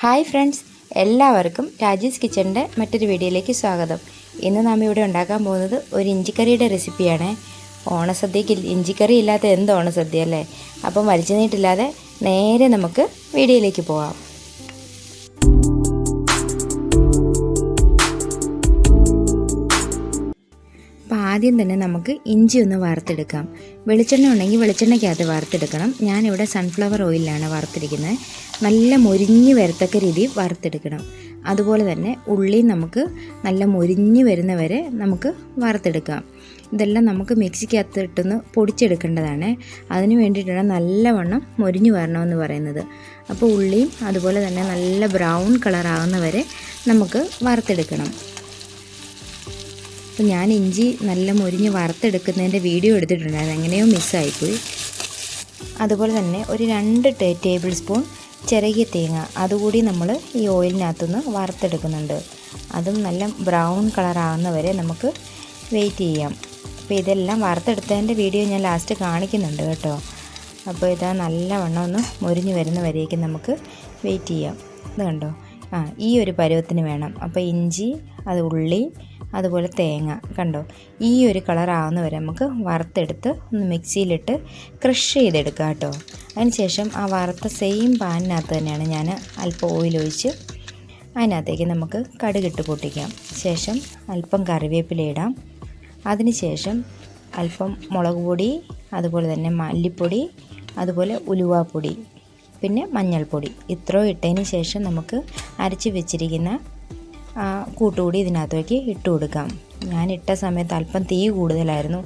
Hi friends എല്ലാവർക്കും രാജീസ് കിച്ചണിന്റെ മറ്റൊരു വീഡിയോയിലേക്ക് സ്വാഗതം. ഇന്ന് നാം ഇവിടെ ഉണ്ടാക്കാൻ പോകുന്നത് ഒരു ഇഞ്ചിക്കറിയുടെ റെസിപ്പിയാണ്. ഓണസദ്യക്ക് ഇഞ്ചിക്കറി ഇല്ലാത്ത എന്ത് ഓണസദ്യ അല്ലേ അപ്പം വലിച്ചു നീട്ടില്ലാതെ നേരെ നമുക്ക് വീഡിയോയിലേക്ക് പോകാം അപ്പോൾ ആദ്യം തന്നെ നമുക്ക് ഇഞ്ചി ഒന്ന് വറുത്തെടുക്കാം. വെളിച്ചെണ്ണ ഉണ്ടെങ്കിൽ വെളിച്ചെണ്ണയ്ക്കകത്ത് വറുത്തെടുക്കണം. ഞാനിവിടെ സൺഫ്ലവർ ഓയിലാണ് വറുത്തിരിക്കുന്നത്. നല്ല മൊരിഞ്ഞ് വരത്തക്ക രീതിയിൽ വറുത്തെടുക്കണം. അതുപോലെ തന്നെ ഉള്ളി നമുക്ക് നല്ല മൊരിഞ്ഞ് വരുന്ന വരെ നമുക്ക് വറുത്തെടുക്കാം. ഇതെല്ലാം നമുക്ക് മിക്സിക്കകത്ത് ഇട്ടൊന്ന് പൊടിച്ചെടുക്കേണ്ടതാണ്. അതിന് വേണ്ടിയിട്ടാണ് നല്ലവണ്ണം മൊരിഞ്ഞ് വരണമെന്ന് പറയുന്നത്. അപ്പോൾ ഉള്ളിയും അതുപോലെ തന്നെ നല്ല ബ്രൗൺ കളർ ആകുന്ന വരെ നമുക്ക് വറുത്തെടുക്കണം. അപ്പോൾ ഞാൻ ഇഞ്ചി നല്ല മുരിഞ്ഞ് വറുത്തെടുക്കുന്നതിന്റെ വീഡിയോ എടുത്തിട്ടുണ്ടായിരുന്നു. എങ്ങനെയോ മിസ്സായിപ്പോയി. അതുപോലെ തന്നെ ഒരു രണ്ട് ടേബിൾ സ്പൂൺ ചിരകിയ തേങ്ങ. അതുകൂടി നമ്മൾ ഈ ഓയിലിനകത്തുനിന്ന് വറുത്തെടുക്കുന്നുണ്ട്. അതും നല്ല ബ്രൗൺ കളർ ആകുന്ന വരെ നമുക്ക് വെയിറ്റ് ചെയ്യാം. അപ്പോൾ ഇതെല്ലാം വറുത്തെടുത്തതിന്റെ വീഡിയോ ഞാൻ ലാസ്റ്റ് കാണിക്കുന്നുണ്ട് കേട്ടോ. അപ്പോൾ ഇതാ നല്ലവണ്ണം ഒന്ന് മുരിഞ്ഞ് വരുന്ന വരേക്കും നമുക്ക് വെയിറ്റ് ചെയ്യാം. ഇത് കണ്ടോ? ആ ഈ ഒരു പരുവത്തിന് വേണം. അപ്പോൾ ഇഞ്ചി അത് ഉള്ളി അതുപോലെ തേങ്ങ. കണ്ടോ? ഈ ഒരു കളറാവുന്ന വരെ നമുക്ക് വറുത്തെടുത്ത് ഒന്ന് മിക്സിയിലിട്ട് ക്രഷ് ചെയ്തെടുക്കുക കേട്ടോ. അതിനുശേഷം ആ വറുത്ത സെയിം പാനിനകത്ത് തന്നെയാണ് ഞാൻ അല്പം ഓയിൽ ഒഴിച്ച് അതിനകത്തേക്ക് നമുക്ക് കടുകിട്ട് പൊട്ടിക്കാം. ശേഷം അല്പം കറിവേപ്പില ഇടാം. അതിനുശേഷം അല്പം മുളക് പൊടി അതുപോലെ തന്നെ മല്ലിപ്പൊടി അതുപോലെ ഉലുവാപ്പൊടി പിന്നെ മഞ്ഞൾപ്പൊടി. ഇത്രയും ഇട്ടതിന് ശേഷം നമുക്ക് അരച്ച് വെച്ചിരിക്കുന്ന കൂട്ടുകൂടി ഇതിനകത്തേക്ക് ഇട്ട് കൊടുക്കാം. ഞാൻ ഇട്ട സമയത്ത് അല്പം തീ കൂടുതലായിരുന്നു.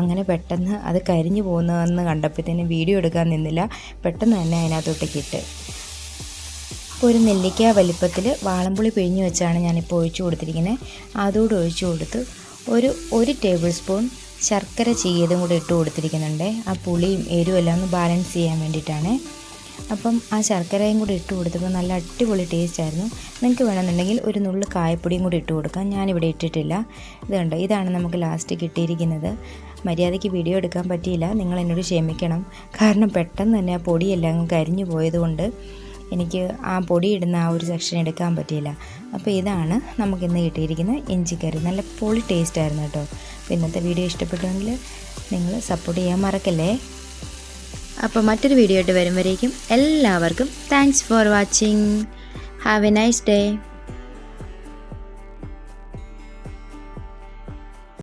അങ്ങനെ പെട്ടെന്ന് അത് കരിഞ്ഞു പോകുന്നതെന്ന് കണ്ടപ്പോഴത്തേന് വീഡിയോ എടുക്കാൻ നിന്നില്ല. പെട്ടെന്ന് തന്നെ അതിനകത്തോട്ടേക്ക് ഇട്ട്. ഇപ്പോൾ ഒരു നെല്ലിക്ക വലിപ്പത്തിൽ വാളംപുളി പിഴിഞ്ഞ് വെച്ചാണ് ഞാനിപ്പോൾ ഒഴിച്ചു കൊടുത്തിരിക്കുന്നത് അതോട് ഒഴിച്ചു കൊടുത്ത് ഒരു ഒരു ടേബിൾ സ്പൂൺ ശർക്കര ചീയതും കൂടെ ഇട്ട് കൊടുത്തിരിക്കുന്നുണ്ട്. ആ പുളിയും എരിവും എല്ലാം ഒന്ന് ബാലൻസ് ചെയ്യാൻ വേണ്ടിയിട്ടാണ്. അപ്പം ആ ശർക്കരയും കൂടി ഇട്ട് കൊടുത്തപ്പോൾ നല്ല അടിപൊളി ടേസ്റ്റ് ആയിരുന്നു. നിങ്ങൾക്ക് വേണമെന്നുണ്ടെങ്കിൽ ഒരു നുള്ളു കായപ്പൊടിയും കൂടി ഇട്ട് കൊടുക്കാം. ഞാനിവിടെ ഇട്ടിട്ടില്ല. ഇത് കണ്ടോ? ഇതാണ് നമുക്ക് ലാസ്റ്റ് കിട്ടിയിരിക്കുന്നത്. മര്യാദയ്ക്ക് വീഡിയോ എടുക്കാൻ പറ്റിയില്ല. നിങ്ങൾ എന്നോട് ക്ഷമിക്കണം. കാരണം പെട്ടെന്ന് തന്നെ ആ പൊടിയെല്ലാം കരിഞ്ഞു പോയതുകൊണ്ട് എനിക്ക് ആ പൊടി ഇടുന്ന ആ ഒരു സെക്ഷൻ എടുക്കാൻ പറ്റിയില്ല. അപ്പോൾ ഇതാണ് നമുക്കിന്ന് കിട്ടിയിരിക്കുന്ന ഇഞ്ചിക്കറി. നല്ല പൊളി ടേസ്റ്റ് ആയിരുന്നു കേട്ടോ. അപ്പോൾ ഇന്നത്തെ വീഡിയോ ഇഷ്ടപ്പെട്ടുവെങ്കിൽ നിങ്ങൾ സപ്പോർട്ട് ചെയ്യാൻ മറക്കല്ലേ? അപ്പോൾ മറ്റൊരു വീഡിയോ ആയിട്ട് വരും എല്ലാവർക്കും thanks for watching have a nice day